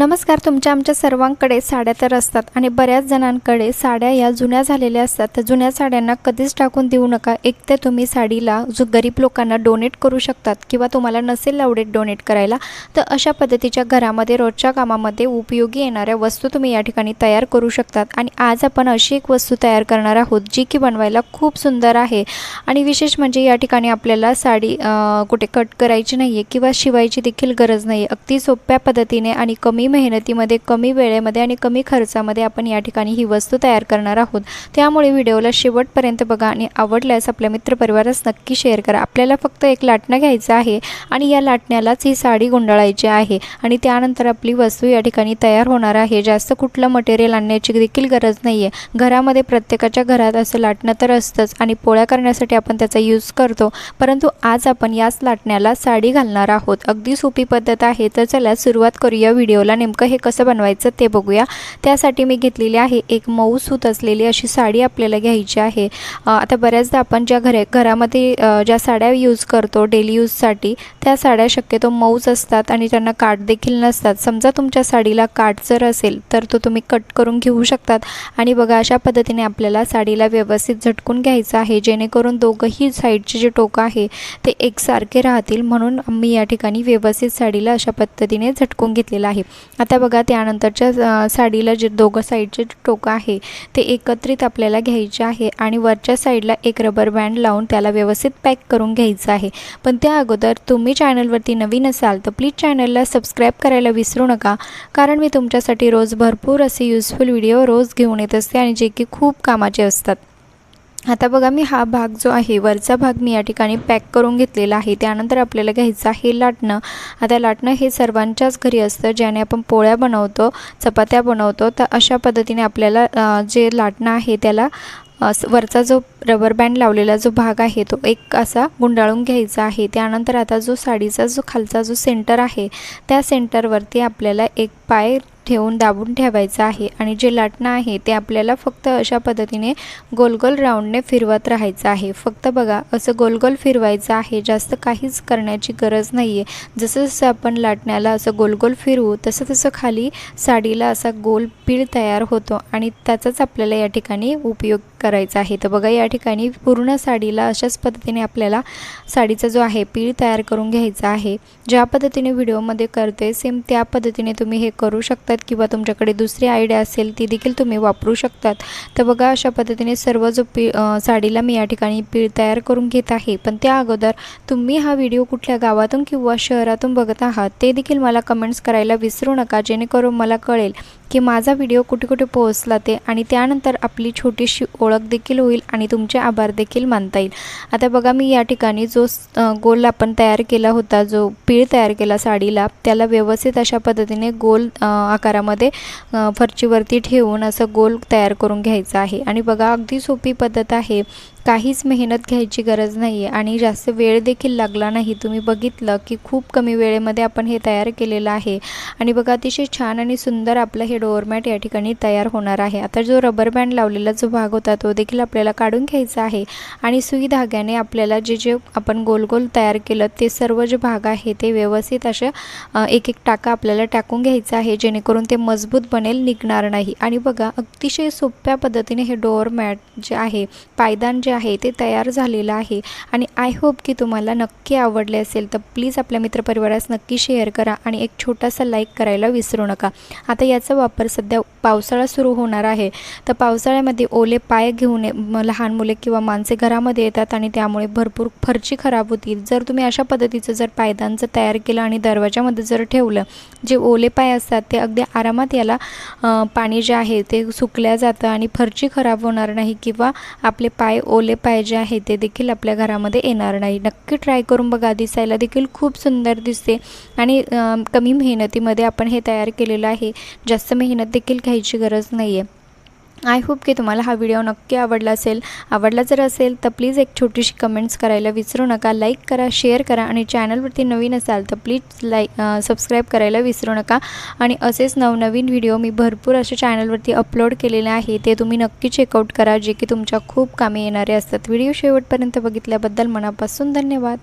नमस्कार तुमच्या आमच्या सर्वांकडे साड्या तर असतात आणि बऱ्याच जणांकडे साड्या या जुन्या झालेल्या असतात. तर जुन्या साड्यांना कधीच टाकून देऊ नका. एक तर तुम्ही साडीला जो गरीब लोकांना डोनेट करू शकतात किंवा तुम्हाला नसेल आवडेत डोनेट करायला तर अशा पद्धतीच्या घरामध्ये रोजच्या कामामध्ये उपयोगी येणाऱ्या वस्तू तुम्ही या ठिकाणी तयार करू शकतात. आणि आज आपण अशी एक वस्तू तयार करणार आहोत जी की बनवायला खूप सुंदर आहे. आणि विशेष म्हणजे या ठिकाणी आपल्याला साडी कुठे कट करायची नाही आहे किंवा शिवायची देखील गरज नाही आहे अगदी सोप्या पद्धतीने आणि कमी मेहनतीमध्ये कमी वेळेमध्ये आणि कमी खर्चामध्ये आपण या ठिकाणी ही वस्तू तयार करणार आहोत. त्यामुळे व्हिडिओला शेवटपर्यंत बघा आणि आवडल्यास आपल्या मित्रपरिवारास नक्की शेअर करा. आपल्याला फक्त एक लाटणं घ्यायचं आहे आणि या लाटण्यालाच ही साडी गुंडाळायची आहे आणि त्यानंतर आपली वस्तू या ठिकाणी तयार होणार आहे. जास्त कुठलं मटेरियल आणण्याची देखील गरज नाही आहे घरामध्ये प्रत्येकाच्या घरात असं लाटणं तर असतंच आणि पोळ्या करण्यासाठी आपण त्याचा यूज करतो. परंतु आज आपण याच लाटण्याला साडी घालणार आहोत. अगदी सोपी पद्धत आहे तर चला सुरुवात करूया व्हिडिओला. नेमकं हे कसं बनवायचं ते बघूया. त्यासाठी मी घेतलेली आहे एक मऊ सूत असलेली अशी साडी आपल्याला घ्यायची आहे. आता बऱ्याचदा आपण ज्या घरे घरामध्ये ज्या साड्या यूज करतो डेली यूजसाठी त्या साड्या शक्यतो मऊच असतात आणि त्यांना काट देखील नसतात. समजा तुमच्या साडीला काठ जर असेल तर तो तुम्ही कट करून घेऊ शकतात. आणि बघा अशा पद्धतीने आपल्याला साडीला व्यवस्थित झटकून घ्यायचं आहे. जेणेकरून दोघंही साईडचे जे टोकं आहे ते एकसारखे राहतील. म्हणून मी या ठिकाणी व्यवस्थित साडीला अशा पद्धतीने झटकून घेतलेलं आहे. आता बघा त्यानंतरच्या साडीला जे दोघं साईडचे टोकं आहे ते एकत्रित आपल्याला घ्यायचे आहे आणि वरच्या साईडला एक रबर बँड लावून त्याला व्यवस्थित पॅक करून घ्यायचं आहे. पण त्या अगोदर तुम्ही चॅनलवरती नवीन असाल तर प्लीज चॅनलला सबस्क्राईब करायला विसरू नका कारण मी तुमच्यासाठी रोज भरपूर असे युजफुल व्हिडिओ रोज घेऊन येत असते आणि जे की खूप कामाचे असतात. आता बघा मी हा भाग जो आहे वरचा भाग मी या ठिकाणी पॅक करून घेतलेला आहे. त्यानंतर आपल्याला घ्यायचं आहे लाटणं. आता लाटणं हे सर्वांच्याच घरी असतं ज्याने आपण पोळ्या बनवतो चपात्या बनवतो. तर अशा पद्धतीने आपल्याला जे लाटणं आहे त्याला वरचा जो रबर बँड लावलेला जो भाग आहे तो एक असा गुंडाळून घ्यायचा आहे. त्यानंतर आता जो साडीचा जो खालचा जो सेंटर आहे त्या सेंटरवरती आपल्याला एक पाय ठेवून दाबून ठेवायचं आहे. आणि जे लाटणं आहे ते आपल्याला फक्त अशा पद्धतीने गोलगोल राऊंडने फिरवत राहायचं आहे. फक्त बघा असं गोलगोल फिरवायचं आहे जास्त काहीच करण्याची गरज नाही आहे जसं जसं आपण लाटण्याला असं गोलगोल फिरवू तसं तसं खाली साडीला असा गोल पीळ तयार होतो आणि त्याचाच आपल्याला या ठिकाणी उपयोग करायचा आहे. तर बघा या ठिकाणी पूर्ण साडीला अशाच पद्धतीने आपल्याला साडीचा जो आहे पीळ तयार करून घ्यायचा आहे. ज्या पद्धतीने व्हिडिओमध्ये करते सेम त्या पद्धतीने तुम्ही हे करू शकतात किंवा तुमच्याकडे दुसरी आयडिया असेल ती देखील तुम्ही वापरू शकतात. तर बघा अशा पद्धतीने सर्व जो पी साडीला मी या ठिकाणी पीळ तयार करून घेत आहे. पण त्या अगोदर तुम्ही हा व्हिडिओ कुठल्या गावातून किंवा शहरातून बघत आहात ते देखील मला कमेंट्स करायला विसरू नका जेणेकरून मला कळेल की माझा व्हिडिओ कुठे कुठे पोहोचला ते आणि त्यानंतर आपली छोटीशी ओळख देखील होईल आणि तुमचे आभार देखील मानता येईल. आता बघा मी या ठिकाणी जो गोल आपण तयार केला होता जो पीळ तयार केला साडीला त्याला व्यवस्थित अशा पद्धतीने गोल आकारामध्ये फरचीवरती ठेवून असं गोल तयार करून घ्यायचं आहे. आणि बघा अगदी सोपी पद्धत आहे. काहीच मेहनत घ्यायची गरज नाही आहे आणि जास्त वेळ देखील लागला नाही. तुम्ही बघितलं की खूप कमी वेळेमध्ये आपण हे तयार केलेलं आहे. आणि बघा अतिशय छान आणि सुंदर आपलं हे डोअरमॅट या ठिकाणी तयार होणार आहे. आता जो रबर बँड लावलेला जो भाग होता तो देखील आपल्याला काढून घ्यायचा आहे. आणि सुई धाग्याने आपल्याला जे जे आपण गोल गोल तयार केलं ते सर्व जे भाग आहे ते व्यवस्थित अशा एक एक टाका आपल्याला टाकून घ्यायचं आहे जेणेकरून ते मजबूत बनेल निघणार नाही. आणि बघा अतिशय सोप्या पद्धतीने हे डोअरमॅट जे आहे पायदान जे जे आहे ते तयार झालेलं आहे. आणि आय होप की तुम्हाला नक्की आवडले असेल तर प्लीज आपल्या मित्रपरिवारास नक्की शेअर करा आणि एक छोटासा लाईक करायला विसरू नका. आता याचा वापर सध्या पावसाळा सुरू होणार आहे. तर पावसाळ्यामध्ये ओले पाय घेऊन ये- लहान मुले किंवा माणसे घरामध्ये येतात आणि त्यामुळे भरपूर फरची खराब होतील. जर तुम्ही अशा पद्धतीचं जर पायदानचं तयार केलं आणि दरवाजामध्ये जर ठेवलं जे ओले पाय असतात ते अगदी आरामात याला पाणी जे आहे ते सुकल्या जातं आणि फरची खराब होणार नाही किंवा आपले पाय ओले पाय जे आहे ते देखील आपल्या घरामध्ये येणार नाही. नक्की ट्राय करून बघा दिसायला देखील खूप सुंदर दिसते. आणि कमी मेहनतीमध्ये आपण हे तयार केलेलं आहे. जास्त मेहनत देखील घ्यायची गरज नाही आहे आय होप की तुम्हाला हा व्हिडिओ नक्की आवडला असेल. आवडला जर असेल तर प्लीज एक छोटीशी कमेंट्स करायला विसरू नका. लाईक करा शेअर करा आणि चॅनलवरती नवीन असाल तर प्लीज लाईक सबस्क्राईब करायला विसरू नका. आणि असेच नवनवीन व्हिडिओ मी भरपूर असे चॅनलवरती अपलोड केलेले आहे. ते तुम्ही नक्की चेकआउट करा जे की तुमच्या खूप कामे येणारे असतात. व्हिडिओ शेवटपर्यंत बघितल्याबद्दल मनापासून धन्यवाद.